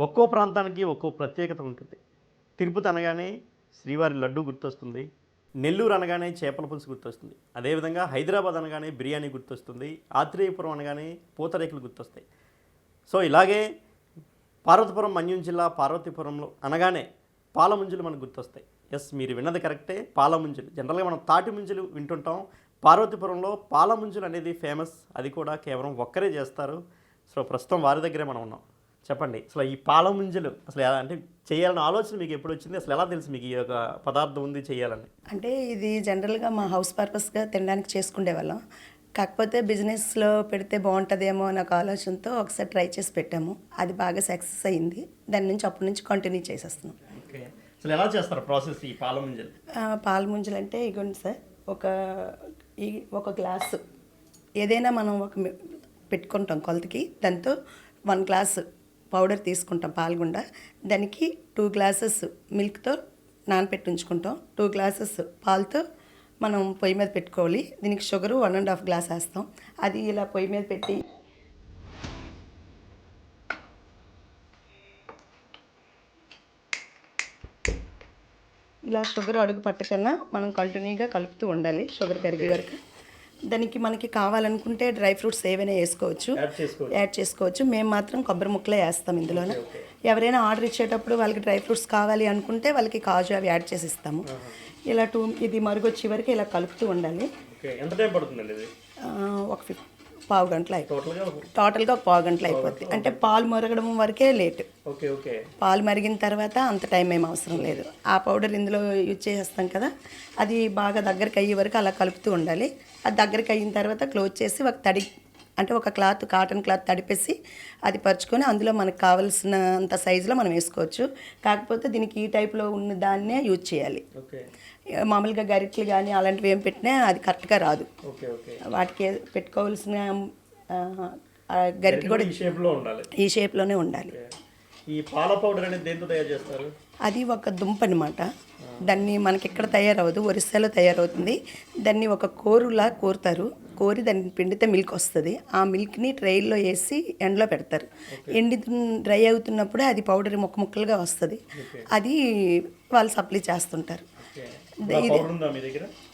ఒక్కో ప్రాంతానికి ఒక్కో ప్రత్యేకత ఉంటుంది. తిరుపతి అనగానే శ్రీవారి లడ్డు గుర్తొస్తుంది. నెల్లూరు అనగానే చేపల పులుసు గుర్తొస్తుంది. అదేవిధంగా హైదరాబాద్ అనగానే బిర్యానీ గుర్తొస్తుంది. ఆత్రేయపురం అనగానే పూతరేకులు గుర్తొస్తాయి. సో ఇలాగే పార్వతీపురం మన్యం జిల్లా పార్వతీపురంలో అనగానే పాలముంజులు మనకు గుర్తొస్తాయి. ఎస్ మీరు విన్నది కరెక్టే. పాలముంజులు. జనరల్గా మనం తాటి ముంజులు వింటుంటాం. పార్వతీపురంలో పాలముంజులు అనేది ఫేమస్. అది కూడా కేవలం ఒక్కరే చేస్తారు. సో ప్రస్తుతం వారి దగ్గరే మనం ఉన్నాం. చెప్పండి. అసలు ఈ పాలముంజలు అసలు ఎలా అంటే చేయాలన్న ఆలోచన మీకు ఎప్పుడు వచ్చింది? అసలు ఎలా తెలుసు మీకు ఈ యొక్క పదార్థం ఉంది చేయాలని? అంటే ఇది జనరల్గా మా హౌస్ పర్పస్గా తినడానికి చేసుకునే వాళ్ళం కాకపోతే బిజినెస్లో పెడితే బాగుంటుందేమో అనే ఒక ఆలోచనతో ఒకసారి ట్రై చేసి పెట్టాము. అది బాగా సక్సెస్ అయింది. దాని నుంచి అప్పటి నుంచి కంటిన్యూ చేసేస్తున్నాం. ఓకే. అసలు ఎలా చేస్తారు ప్రాసెస్ ఈ పాలముంజలు ఆ, పాల ముంజలు అంటే ఇగోండి సార్ ఒక ఈ ఒక గ్లాసు ఏదైనా మనం ఒక పెట్టుకుంటాం కొలతకి. దాంతో వన్ గ్లాస్ పౌడర్ తీసుకుంటాం పాల్గొండ. దానికి టూ గ్లాసెస్ మిల్క్తో నానపెట్టి ఉంచుకుంటాం. టూ గ్లాసెస్ పాలతో మనం పొయ్యి మీద పెట్టుకోవాలి. దీనికి sugar one and half glass వేస్తాం. అది ఇలా పొయ్యి మీద పెట్టి ఇలా షుగర్ అడుగు పట్టకన్నా మనం కంటిన్యూగా కలుపుతూ ఉండాలి. షుగర్ కరిగే వరకు. దానికి మనకి కావాలనుకుంటే డ్రై ఫ్రూట్స్ ఏవైనా వేసుకోవచ్చు. యాడ్ చేసుకోవచ్చు. మేము మాత్రం కొబ్బరి ముక్కలే వేస్తాం ఇందులోనే. ఎవరైనా ఆర్డర్ ఇచ్చేటప్పుడు వాళ్ళకి డ్రై ఫ్రూట్స్ కావాలి అనుకుంటే వాళ్ళకి కాజు అవి యాడ్ చేసి ఇస్తాము ఇలా టూ ఇది మరుగొచ్చే వరకు ఇలా కలుపుతూ ఉండాలి. ఒక ఫిఫ్ పావు గంటలు అయిపోతుంది టోటల్గా ఒక పావు గంటలు అయిపోద్ది. అంటే పాలు మరగడం వరకే లేట్. Okay okay. పాలు మరిగిన తర్వాత అంత టైం ఏం అవసరం లేదు. ఆ పౌడర్ ఇందులో యూజ్ చేసేస్తాం కదా అది బాగా దగ్గరికి అయ్యే వరకు అలా కలుపుతూ ఉండాలి. అది దగ్గరికి అయిన తర్వాత క్లోజ్ చేసి ఒక తడి అంటే ఒక క్లాత్ కాటన్ క్లాత్ తడిపేసి అది పరుచుకొని అందులో మనకు కావలసిన అంత సైజులో మనం వేసుకోవచ్చు. కాకపోతే దీనికి ఈ టైప్లో ఉన్న దాన్నే యూజ్ చేయాలి. మామూలుగా గరిట్లు కానీ అలాంటివి ఏం పెట్టినా అది కరెక్ట్గా రాదు. వాటికి పెట్టుకోవాల్సిన గరిటె కూడా ఈ షేప్లోనే ఉండాలి. ఈ పాల పౌడర్ అనేది దేంతో తయారు చేస్తారు? అది ఒక దుంప అనమాట దాన్ని మనకి ఎక్కడ తయారవదు ఒరిస్సాలో తయారవుతుంది. దాన్ని ఒక కోరులా కోరుతారు. కోరి దాన్ని పిండితే మిల్క్ వస్తుంది. ఆ మిల్క్ని ట్రైల్లో వేసి ఎండలో పెడతారు. ఎండి డ్రై అవుతున్నప్పుడు అది పౌడర్ ముక్క ముక్కలుగా వస్తుంది. అది వాళ్ళు సప్లై చేస్తుంటారు.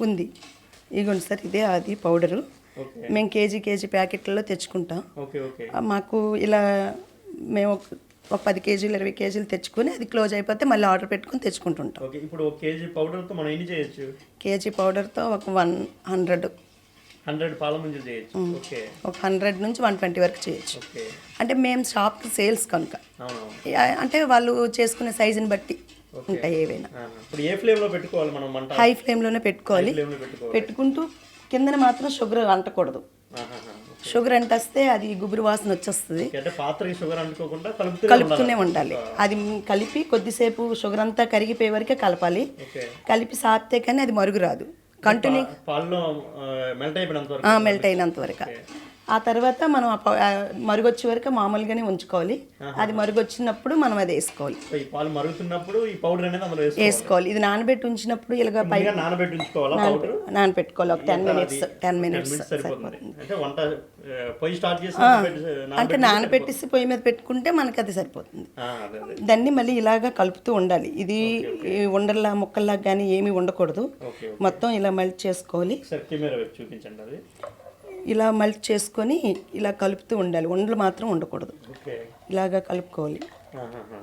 ఉందా ఇగోండి సార్ ఇదే అది పౌడరు. మేము కేజీ కేజీ ప్యాకెట్లలో తెచ్చుకుంటాం. మాకు ఇలా మేము ఒక పది కేజీలు ఇరవై కేజీలు తెచ్చుకొని అది క్లోజ్ అయిపోతే మళ్ళీ ఆర్డర్ పెట్టుకొని తెచ్చుకుంటుంటాం. ఓకే ఇప్పుడు ఒక కేజీ పౌడర్తో మనం ఎన్ని చేయొచ్చు? కేజీ పౌడర్తో ఒక వన్ హండ్రెడ్. హండ్రెడ్ పాల ముంజలు చేయొచ్చు. ఓకే. ఒక హండ్రెడ్ నుంచి వన్ ట్వంటీ వరకు చేయొచ్చు. అంటే మేము షాప్కి సేల్స్ కనుక. అంటే వాళ్ళు చేసుకునే సైజుని బట్టి ఉంటాయి ఏవైనా. ఇప్పుడు ఏ ఫ్లేమ్లో పెట్టుకోవాలి మనం మంట హై ఫ్లేమ్లోనే పెట్టుకోవాలి. ఫ్లేమ్లో పెట్టుకోవాలి. పెట్టుకుంటూ కిందన మాత్రం షుగర్ అంటకూడదు. షుగర్ అంటేస్తే అది గుబురు వాసన వచ్చేస్తుంది. అంటే కలుపుతూనే ఉండాలి. అది కలిపి కొద్దిసేపు షుగర్ అంతా కరిగిపోయే వరకే కలపాలి. కలిపి సాపితే కానీ అది మరుగు రాదు. కంటిన్యూ మెల్ట్ అయినంత వరకు. ఆ తర్వాత మనం మరుగొచ్చే వరకు మామూలుగానే ఉంచుకోవాలి. అది మరుగొచ్చినప్పుడు మనం అది వేసుకోవాలి. పాలు మరుగుతున్నప్పుడు ఈ పౌడర్ అనేది అందులో వేసుకోవాలి. ఇది నానబెట్టి ఉంచినప్పుడు ఇలాగ పై నానబెట్టి ఉంచుకోవాలా పౌడర్? నానబెట్టుకోవాలి ఒక టెన్ మినిట్స్ టెన్ మినిట్స్ అంటే నానబెట్టేసి పొయ్యి మీద పెట్టుకుంటే మనకి అది సరిపోతుంది. దాన్ని మళ్ళీ ఇలాగా కలుపుతూ ఉండాలి. ఇది ఉండల్లా ముక్కల్లా కానీ ఏమీ ఉండకూడదు. మొత్తం ఇలా మల్ట్ చేసుకోవాలి. చూపించండి ఇలా మల్ట్ చేసుకొని ఇలా కలుపుతూ ఉండాలి. ఉండలు మాత్రం ఉండకూడదు. ఇలాగా కలుపుకోవాలి. ఆహాహా.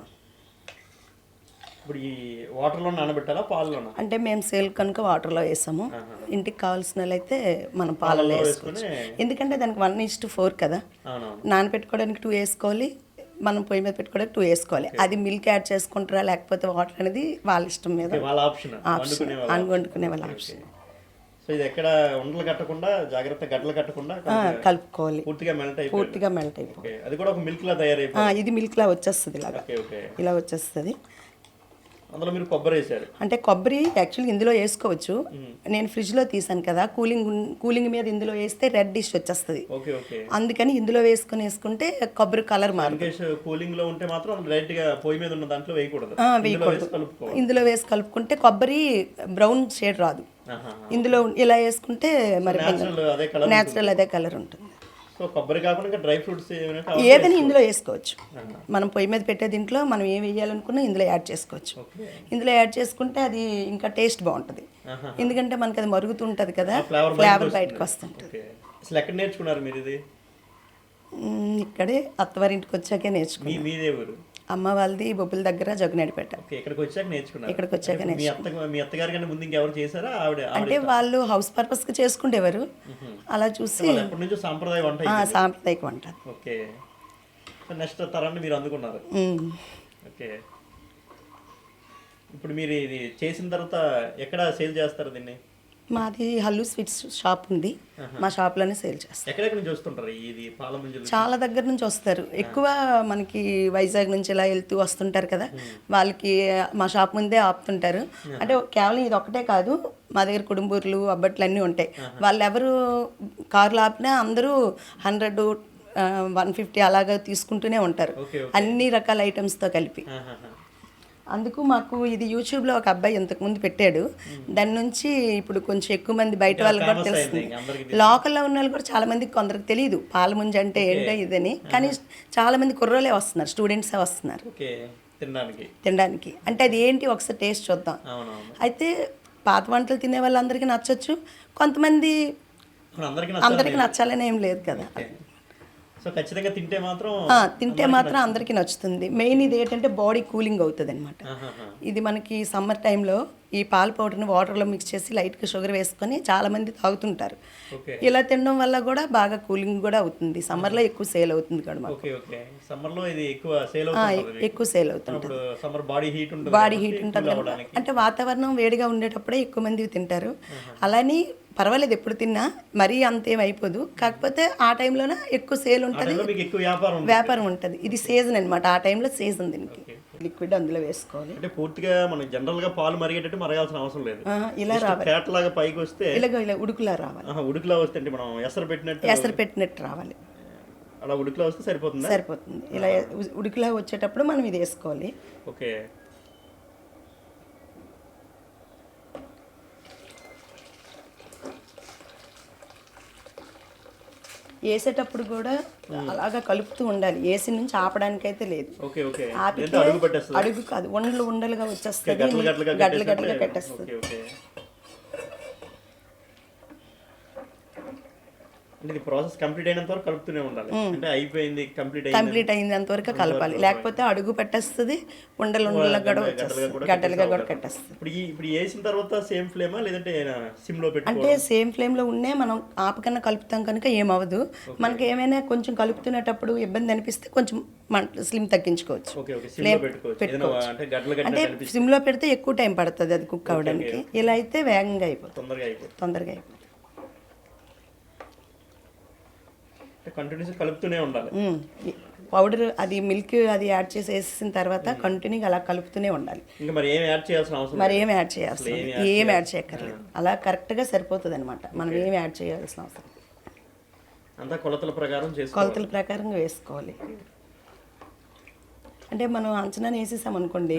ఇప్పుడు ఈ వాటర్లో నానబెట్టాలా పాలలోనా? అంటే మేము సేల్ కనుక వాటర్లో వేసాము. ఇంటికి కావాల్సిన అయితే మనం పాలలో వేసుకోవచ్చు. ఎందుకంటే దానికి వన్ ఇస్ టు ఫోర్ కదా. నానబెట్టుకోవడానికి టూ వేసుకోవాలి. మనం పొయ్యి మీద పెట్టుకోవడానికి టూ వేసుకోవాలి. అది మిల్క్ యాడ్ చేసుకుంటారా లేకపోతే వాటర్ అనేది వాళ్ళ ఇష్టం మీద? ఆప్షన్. వండుకునే వాళ్ళ ఆప్షన్. సో ఇది ఎక్కడ ఉండలు కట్టకుండా జాగ్రత్త గడ్డలు కట్టకుండా కలుపుకోవాలి. పూర్తిగా మెల్ట్ అయిపోయి పూర్తిగా మెల్ట్ అయిపోయి అది కూడా ఒక మిల్క్ లా తయారైపోయి ఇది మిల్క్ లా వచ్చేస్తుంది ఇలాగా. ఇలా వచ్చేస్తుంది. అందులో మీరు కొబ్బరి వేసారు అంటే కొబ్బరి యాక్చువల్గా ఇందులో వేసుకోవచ్చు. నేను ఫ్రిడ్జ్లో తీసాను కదా కూలింగ్ కూలింగ్ మీద ఇందులో వేస్తే రెడ్ డిష్ వచ్చేస్తుంది. అందుకని ఇందులో వేసుకొని వేసుకుంటే కొబ్బరి కలర్ మారు ఇన్కేస్ కూలింగ్లో ఉంటే మాత్రం డైరెక్ట్గా పొయ్యి మీద ఉన్న దాంట్లో వేయకూడదు. ఆ, ఇందులో వేసి కలుపుకుంటే కొబ్బరి బ్రౌన్ షేడ్ రాదు. ఇందులో ఇలా వేసుకుంటే మరి Natural అదే కలర్ నేచురల్ అదే కలర్ ఉంటుంది? ఏదైనా ఇందులో వేసుకోవచ్చు. మనం పొయ్యి మీద పెట్టే దీంట్లో మనం ఏం వేయాలనుకున్నా ఇందులో యాడ్ చేసుకోవచ్చు. ఇందులో యాడ్ చేసుకుంటే అది ఇంకా టేస్ట్ బాగుంటుంది. ఎందుకంటే మనకి అది మరుగుతుంటుంది కదా ఫ్లేవర్ బయటకు వస్తుంటుంది. నేర్చుకున్నారు మీరు ఇది? ఇక్కడే అత్తవారింటికి వచ్చాకే నేర్చుకున్నాం. మీ మీదే ఊరు అమ్మ వాళ్ళది బొబ్బుల దగ్గర జగనాడిపేట ఓకే ఇక్కడికి వచ్చాక నేర్చుకున్నారు. ఇక్కడికి వచ్చాక అంటే మీ అత్తగారి కన్నా ముందు ఇంకెవరు చేశారా? ఆవిడ అంటే వాళ్ళు హౌస్ పర్పస్కి చేసుకుండేవారు అలా చూసి వాళ్ళు ఎప్పటి నుంచో సాంప్రదాయ వంట. సాంప్రదాయక వంట. ఓకే. నెక్స్ట్ తరాన్ని మీరు అందుకున్నారు. ఓకే. ఇప్పుడు మీరు ఇది చేసిన తర్వాత ఎక్కడ సేల్ చేస్తారు దీన్ని? మాది హల్లు స్వీట్స్ షాప్ ఉంది. మా షాప్లోనే సేల్ చేస్తాం. ఎక్కడెక్కడ నుంచి వస్తుంటారు ఇది పాల ముంజలు చాలా దగ్గర నుంచి వస్తారు. ఎక్కువ మనకి వైజాగ్ నుంచి ఇలా వెళ్తూ వస్తుంటారు కదా. వాళ్ళకి మా షాప్ ముందే ఆపుతుంటారు. అంటే కేవలం ఇది ఒకటే కాదు మా దగ్గర కుటుంబూర్లు అబ్బట్లు అన్నీ ఉంటాయి. వాళ్ళు ఎవరు కార్లు ఆపినా అందరూ హండ్రెడ్ వన్ ఫిఫ్టీ అలాగా తీసుకుంటూనే ఉంటారు. అన్ని రకాల ఐటమ్స్తో కలిపి. అందుకు మాకు ఇది యూట్యూబ్లో ఒక అబ్బాయి ఇంతకుముందు పెట్టాడు. దాని నుంచి ఇప్పుడు కొంచెం ఎక్కువ మంది బయట వాళ్ళకి కూడా తెలుస్తుంది. లోకల్లో ఉన్న వాళ్ళు కూడా చాలా మందికి కొందరికి తెలియదు. పాలముంజ అంటే ఏంటో ఇదని. కానీ చాలా మంది కుర్రోలే వస్తున్నారు స్టూడెంట్సే వస్తున్నారు. తినడానికి. అంటే అది ఏంటి? ఒకసారి టేస్ట్ చూద్దాం. అయితే పాత వంటలు తినే వాళ్ళందరికీ నచ్చొచ్చు. కొంతమంది అందరికీ నచ్చాలని ఏం లేదు కదా. సో ఖచ్చితంగా తింటే మాత్రం తింటే మాత్రం అందరికీ నచ్చుతుంది. మెయిన్ ఇది ఏంటంటే బాడీ కూలింగ్ అవుతుంది అనమాట. ఇది మనకి సమ్మర్ టైంలో ఈ పాల పౌడర్ని వాటర్లో మిక్స్ చేసి లైట్గా షుగర్ వేసుకొని చాలా మంది తాగుతుంటారు ఇలా తినడం వల్ల కూడా బాగా కూలింగ్ కూడా అవుతుంది. సమ్మర్లో ఎక్కువ సేల్ అవుతుంది ఎక్కువ సేల్ అవుతుంది ఎక్కువ సేల్ అవుతుంది ఇప్పుడు సమ్మర్ బాడీ హీట్ ఉంటుంది. అంటే వాతావరణం వేడిగా ఉండేటప్పుడే ఎక్కువ మంది తింటారు. అలాని పర్వాలేదు ఎప్పుడు తిన్నా మరీ అంతేం అయిపోదు. కాకపోతే ఆ టైంలోనే ఎక్కువ సేల్ ఉంటుంది. వ్యాపారం ఉంటుంది. ఇది సీజన్ అన్నమాట. ఆ టైంలో సీజన్ దీనికి. లిక్విడ్ అందులో వేసుకోవాలి. అంటే పూర్తిగా మనం జనరల్గా పాలు మరిగేటట్టు మరగాల్సిన అవసరం లేదు. ఇలా రావాలి. ఫ్యాట్ లాగా పైకి వస్తే ఇలాగ ఇలా ఉడుకులా రావాలి. ఉడుకులా వస్తే అంటే మనం ఎసరు పెట్టినట్టు ఎసరు పెట్టినట్టు రావాలి. అలా ఉడుకులా వస్తే సరిపోతుందా? సరిపోతుంది. ఇలా ఉడుకులా వచ్చేటప్పుడు మనం ఇది వేసుకోవాలి. ఓకే. వేసేటప్పుడు కూడా అలాగా కలుపుతూ ఉండాలి. వేసి నుంచి ఆపడానికి అయితే లేదు ఆపితే అడుగు కాదు ఉండలు ఉండలుగా వచ్చేస్తుంది. గడ్డలు గడ్డలుగా కట్టేస్తుంది ఓకే ఓకే అంటే ఇది ప్రాసెస్ కంప్లీట్ అయినంత వరకు కలుపుతూనే ఉండాలి. అంటే అయిపోయింది కంప్లీట్ అయింది. కంప్లీట్ అయినంత వరకు కలపాలి. లేకపోతే అడుగు పెట్టేస్తుంది ఉండలు ఉండలుగా కూడా గడ్డలుగా కూడా కట్టేస్తుంది ఇప్పుడు ఇప్పుడు వేసిన తర్వాత సేమ్ ఫ్లేమా లేదంటే సిమ్లో అంటే సేమ్ ఫ్లేమ్లో ఉన్నే మనం ఆపకన్నా కలుపుతాం కనుక ఏమవ్వదు. మనకి ఏమైనా కొంచెం కలుపుతున్నప్పుడు ఇబ్బంది అనిపిస్తే కొంచెం స్లిమ్ తగ్గించుకోవచ్చు. ఓకే సిమ్లో అంటే అంటే పెడితే ఎక్కువ టైం పడుతుంది అది కుక్ అవ్వడానికి. ఇలా అయితే వేగంగా అయిపోతుంది. తొందరగా అయిపోతుంది. తొందరగా అయిపోతుంది. కంటిన్యూస్ కలుపుతూనే ఉండాలి. పౌడర్ అది మిల్క్ అది యాడ్ చేసి వేసేసిన తర్వాత కంటిన్యూగా అలా కలుపుతూనే ఉండాలి. మరి ఏం యాడ్ చేయాల్సిన అవసరం మరి ఏం యాడ్ చేయాల్సిన ఏం యాడ్ చేయక్కర్లేదు. అలా కరెక్ట్గా సరిపోతుంది అనమాట మనం ఏం యాడ్ చేయాల్సిన అవసరం. అంతా కొలతల ప్రకారం కొలతల ప్రకారంగా వేసుకోవాలి. అంటే మనం అంచనా వేసేసాం అనుకోండి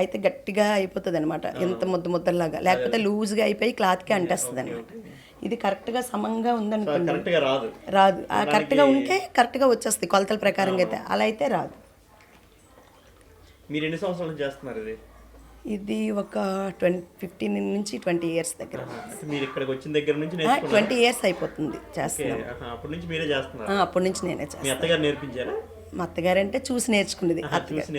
అయితే గట్టిగా అయిపోతుంది అనమాట ఎంత ముద్ద ముద్దలాగా లేకపోతే లూజ్గా అయిపోయి క్లాత్కి అంటేస్తుంది అనమాట ఇది కరెక్ట్గా సమంగా ఉందనుకోండి. కరెక్ట్గా రాదు. రాదు. కరెక్ట్గా ఉంటే కరెక్ట్గా వచ్చేస్తుంది కొలతల ప్రకారంగా అయితే. అలా అయితే రాదు. మీరు ఎన్ని సంవత్సరాల చేస్తున్నారు ఇది? ఇది ఒక ట్వంటీ ఫిఫ్టీన్ నుంచి ట్వంటీ ఇయర్స్ దగ్గర. అంటే మీరు ఇక్కడికి వచ్చిన దగ్గర నుంచి ట్వంటీ ఇయర్స్ అయిపోతుంది చేస్తున్నాం ఆహా, అప్పటి నుంచి మీరే చేస్తున్నారు. అప్పటి నుంచి నేనే చేస్తాను. అత్తగారు నేర్పించారా? మా అత్తగారంటే చూసి నేర్చుకున్నది ఆహా, చూసి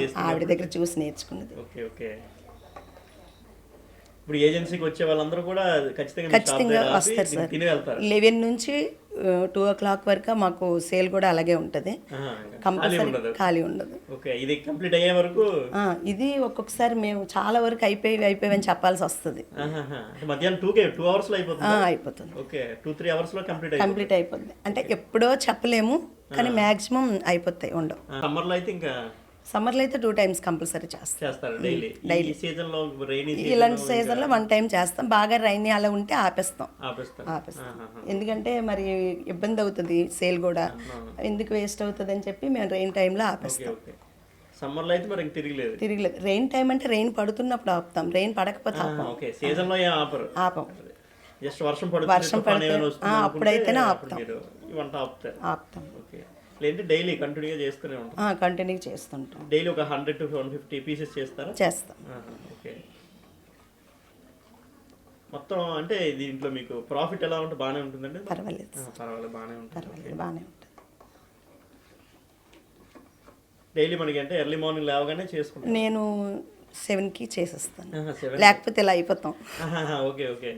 చేసి ఆవిడ దగ్గర చూసి నేర్చుకున్నది. Okay okay. ఇప్పుడు ఏజెన్సీకి వచ్చే వాళ్ళందరూ కూడా ఖచ్చితంగా ఖచ్చితంగా వస్తారు సార్. లెవెన్ నుంచి టూ ఓ క్లాక్ వరకు మాకు సేల్ కూడా అలాగే ఉంటుంది. కంపల్సరీ ఖాళీ ఉండదు. ఓకే ఇది కంప్లీట్ అయ్యే వరకు ఇది ఒక్కొక్కసారి మేము చాలా వరకు అయిపోయి అయిపోయి చెప్పాల్సి వస్తుంది. మధ్యాహ్నం టూకే టూ అవర్స్లో అయిపోతుంది. అయిపోతుంది. ఓకే టూ త్రీ అవర్స్లో కంప్లీట్ అయిపోతుంది. కంప్లీట్ అయిపోతుంది. అంటే ఎప్పుడో చెప్పలేము కానీ మ్యాక్సిమం అయిపోతాయి ఉండవు. సమ్మర్లో అయితే ఇంకా సమ్మర్లో అయితే టూ టైమ్స్ కంపల్సరీ చేస్తాం. డైలీ. ఈ సీజన్లో రైనీ ఇలాంటి సీజన్లో వన్ టైం చేస్తాం. బాగా రైనీ అలా ఉంటే ఆపేస్తాం. ఆపేస్తాం. ఎందుకంటే మరి ఇబ్బంది అవుతుంది సేల్ కూడా. ఎందుకు వేస్ట్ అవుతుంది అని చెప్పి మేము రెయిన్ టైంలో ఆపేస్తాం. ఓకే. సమ్మర్లో అయితే మరి ఇంక తిరగలేదు. తిరిగిలేదు. రెయిన్ టైం అంటే రెయిన్ పడుతున్నప్పుడు ఆపుతాం. రెయిన్ పడకపోతే ఆపం. ఓకే. సీజన్లో ఏం ఆపరు. ఆపం. జస్ట్ వర్షం పడుతుంది వర్షం పడితే- అప్పుడైతేనే అప్పుడు ఆపుతాం. ఆపుతాం. ఓకే. లేదంటే డైలీ కంటిన్యూగా చేస్తూనే ఉంటాం కంటిన్యూ చేస్తుంటాం. డైలీ ఒక hundred to one fifty pieces చేస్తారా? చేస్తాం. ఓకే. మొత్తం అంటే దీంట్లో మీకు ప్రాఫిట్ ఎలా ఉంటే బాగానే ఉంటుందండి? పర్వాలేదు పర్వాలేదు బాగానే ఉంటుంది. పర్వాలేదు బాగానే ఉంటుంది. డైలీ మనకి అంటే ఎర్లీ మార్నింగ్ లేవగానే చేసుకుంటాం నేను సెవెన్కి చేసేస్తాను. లేకపోతే ఇలా అయిపోతాం. ఓకే ఓకే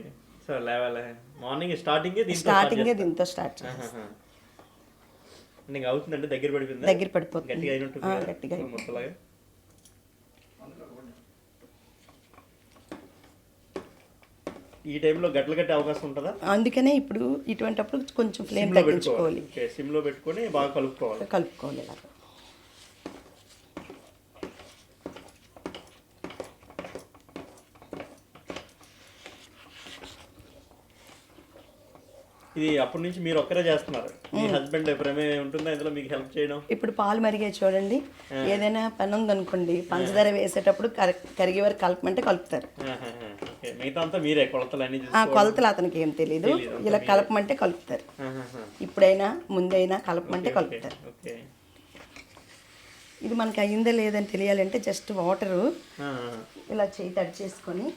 సో లేవాలే. మార్నింగ్ స్టార్టింగ్ స్టార్టింగే దీంతో స్టార్ట్ చేస్తాం. ఇంకా అవుతుందండి దగ్గర పడిపోయిందా? దగ్గర పడిపోతుంది. గట్టిగా అయినట్టుంది ఆ, కదా? గట్టిగా. మొత్తలాగా ఈ టైంలో గడ్డలు కట్టే అవకాశం ఉంటుందా? అందుకనే ఇప్పుడు ఇటువంటిప్పుడు కొంచెం ఫ్లేమ్ తగ్గించుకోవాలి. సిమ్లో పెట్టుకొని బాగా కలుపుకోవాలి. కలుపుకోవాలి ఇలాగ ఇది అప్పటి నుంచి మీరు ఒక్కరే చేస్తున్నారు. మీ హస్బెండ్ ప్రమేయం ఉంటుందా ఇందులో మీకు హెల్ప్ చేయడం? ఇప్పుడు పాలు మరిగే చూడండి. ఏదైనా పని ఉందనుకోండి పంచదార వేసేటప్పుడు కర- కరిగే వరకు కలపమంటే కలుపుతారు. మిగతా అంతా మీరే కొలతలు కొలతలు అతనికి ఏం తెలియదు ఇలా కలపమంటే కలుపుతారు. ఇప్పుడైనా ముందైనా కలపమంటే కలుపుతారు. ఇది మనకి అయిందా లేదని తెలియాలంటే జస్ట్ వాటరు ఇలా చేయి తడి చేసుకొని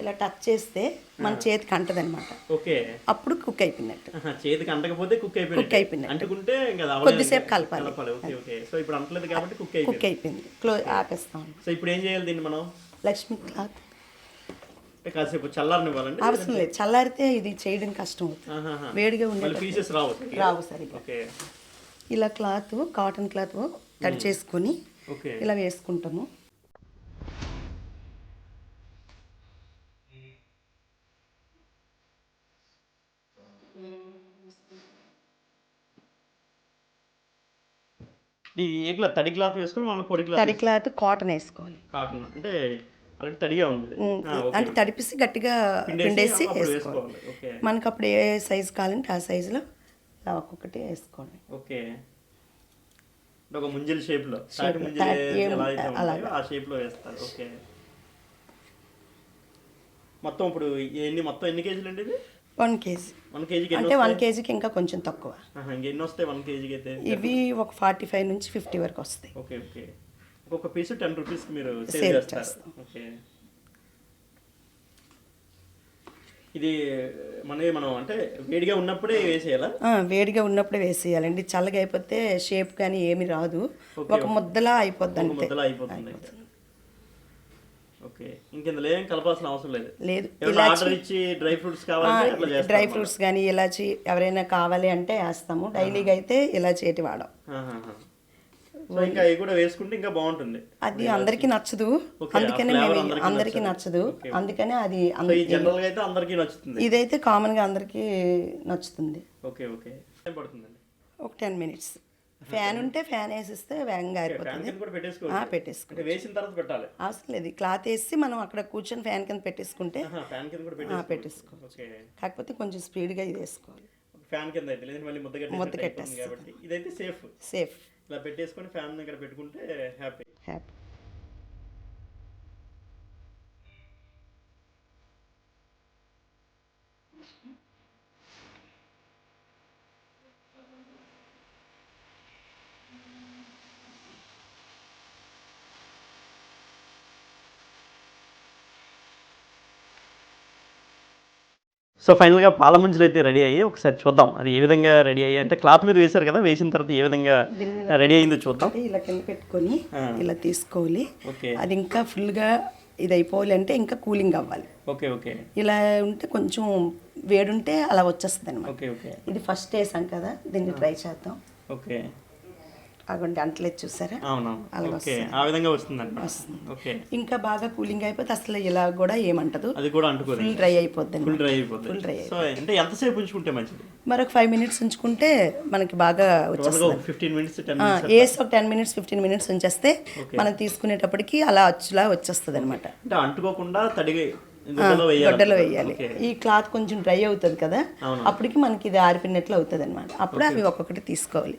ఇలా టచ్ చేస్తే మన చేతికి అంటదనమాట ఓకే. అప్పుడు కుక్ అయిపోయినట్టు. చేతికి అంటకపోతే కుక్ అయిపోయింది కుక్. అంటుకుంటే అది కొద్దిసేపు. కలపాలి. Okay okay. సో ఇప్పుడు అంటలేదు కాబట్టి కుక్ అయిపోయింది. కుక్ అయిపోయింది క్లోజ్ ఆపేస్తాం. సో ఇప్పుడు ఏం చేయాలి దీన్ని మనం? లక్ష్మీ క్లాత్. కాసేపు చల్లారనివ్వాలండి. అవసరం లేదు. చల్లారితే ఇది చేయడం కష్టం అవుతుంది. వేడిగా మళ్ళీ ఉండే పీసెస్ రావు రావు సరిగ్గా. ఓకే. ఇలా క్లాత్ కాటన్ క్లాత్ తడి చేసుకొని ఓకే. ఇలా వేసుకుంటాము. ఏ క్లాత్ తడి క్లాత్ వేసుకొని మనం పొడి క్లాత్ తడి క్లాత్ కాటన్ వేసుకోవాలి. కాకుండా అంటే అలాంటి తడిగా ఉంది. అంటే తడిపిసి గట్టిగా పిండేసి వేసుకోవాలి. మనకు అప్పుడు ఏ సైజు కావాలంటే ఆ సైజులో ఇలా ఒక్కొక్కటి వేసుకోండి ఓకే. ఒక ముంజల్ షేప్లో తాటి Shape లో, ముంజలు తాటి ఏ- ఏం ఎలా అయితే ఉంటాయి, ఉంటాయో అలాగా. ఆ షేప్లో వేస్తారు. ఓకే. మొత్తం ఇప్పుడు ఎన్ని మొత్తం ఎన్ని కేజీలు అండి ఇది? One KG. వన్ కేజీకి ఎన్ని అంటే వన్ కేజీకి ఇంకా కొంచెం తక్కువ. ఇంకెన్ని వస్తాయి వన్ కేజీకి అయితే? ఇవి ఒక ఫార్టీ ఫైవ్ నుంచి ఫిఫ్టీ వరకు వస్తాయి. Okay okay. ఒక్కొక్క పీస్ టెన్ రూపీస్ మీరు సేల్ చేస్తారు. చేస్తాం. ఓకే. ఇది మనవి మనం అంటే వేడిగా ఉన్నప్పుడే వేసేయాలా? వేడిగా ఉన్నప్పుడే వేసేయాలండి. చల్లగా అయిపోతే షేప్ కానీ ఏమి రాదు. ఒక ముద్దలా అయిపోద్ది అంతే. ముద్దలా అయిపోతుంది. ఇంకెందులో కలపాల్సిన అవసరం లేదు. లేదు. ఆర్డర్ ఇచ్చి డ్రై ఫ్రూట్స్ డ్రై ఫ్రూట్స్ కానీ ఇలాచి ఎవరైనా కావాలి అంటే వేస్తాము. డైలీగా అయితే ఇలాచి ఏటి వాడం. ఇంకా కూడా వేసుకుంటే ఇంకా బాగుంటుంది. అది అందరికీ నచ్చదు. అందుకనే మేము అందరికీ నచ్చదు. అందుకనే అది జనరల్గా అయితే అందరికీ నచ్చుతుంది. ఇదైతే కామన్గా అందరికీ నచ్చుతుంది. Okay okay. పడుతుందండి. ఒక టెన్ మినిట్స్. ఫ్యాన్ ఉంటే ఫ్యాన్ వేసిస్తే వేగంగా ఆరిపోతుంది కింద కూడా ఆ, పెట్టేసుకోవచ్చు. పెట్టేసుకో అంటే వేసిన తర్వాత పెట్టాలి. అవసరం లేదు. క్లాత్ వేసి మనం అక్కడ కూర్చొని ఫ్యాన్ కింద పెట్టేసుకుంటే పెట్టేసుకో. కాకపోతే కొంచెం స్పీడ్గా ఇది వేసుకోవాలి. ఫ్యాన్ కింద అయితే లేదంటే మళ్ళీ ముద్ద అయిపోతుంది కాబట్టి ఇదైతే సేఫ్. సేఫ్. ఇలా పెట్టేసుకొని ఫ్యాన్ దగ్గర పెట్టుకుంటే హ్యాపీ. హ్యాపీ. సో ఫైనల్గా పాల ముంజలు అయితే రెడీ అయ్యి ఒకసారి చూద్దాం. అది ఏ విధంగా రెడీ అయ్యి అంటే క్లాత్ మీద వేశారు కదా వేసిన తర్వాత ఏ విధంగా రెడీ అయిందో చూద్దాం. ఇలా కింద పెట్టుకొని. ఇలా తీసుకోవాలి. అది ఇంకా ఫుల్గా ఇది అయిపోవాలి అంటే ఇంకా కూలింగ్ అవ్వాలి. Okay okay. ఇలా ఉంటే కొంచెం వేడుంటే అలా వచ్చేస్తుంది అనమాట ఓకే ఓకే. ఇది ఫస్ట్ వేసాం కదా దీన్ని ట్రై చేద్దాం. ఓకే. అగోండి అంటలేదు చూసారా? అలాగ ఆ విధంగా వస్తుంది. ఇంకా బాగా కూలింగ్ అయిపోతే అసలు ఇలా కూడా ఏమంటదు. అది కూడా అంటుకోదు ఫుల్ డ్రై అయిపోద్ది ఫుల్ డ్రై అయిపోతుంది Full dry సో అంటే ఎంతసేపు ఉంచుకుంటే మంచిది? మరొక ఫైవ్ మినిట్స్ ఉంచుకుంటే మనకి బాగా వచ్చేస్తుంది. ఫిఫ్టీన్ మినిట్స్ వేసి ఒక టెన్ మినిట్స్ ఫిఫ్టీన్ మినిట్స్ ఉంచేస్తే మనం తీసుకునేటప్పటికి అలా అచ్చులా వచ్చేస్తుంది అనమాట అంటే అంటుకోకుండా తడిగా గుడ్డలో వేయాలి ఈ క్లాత్ కొంచెం డ్రై అవుతుంది కదా. అప్పటికి మనకి ఇది ఆరిపినట్లు అవుతుంది అనమాట అప్పుడు అవి ఒక్కొక్కటి తీసుకోవాలి.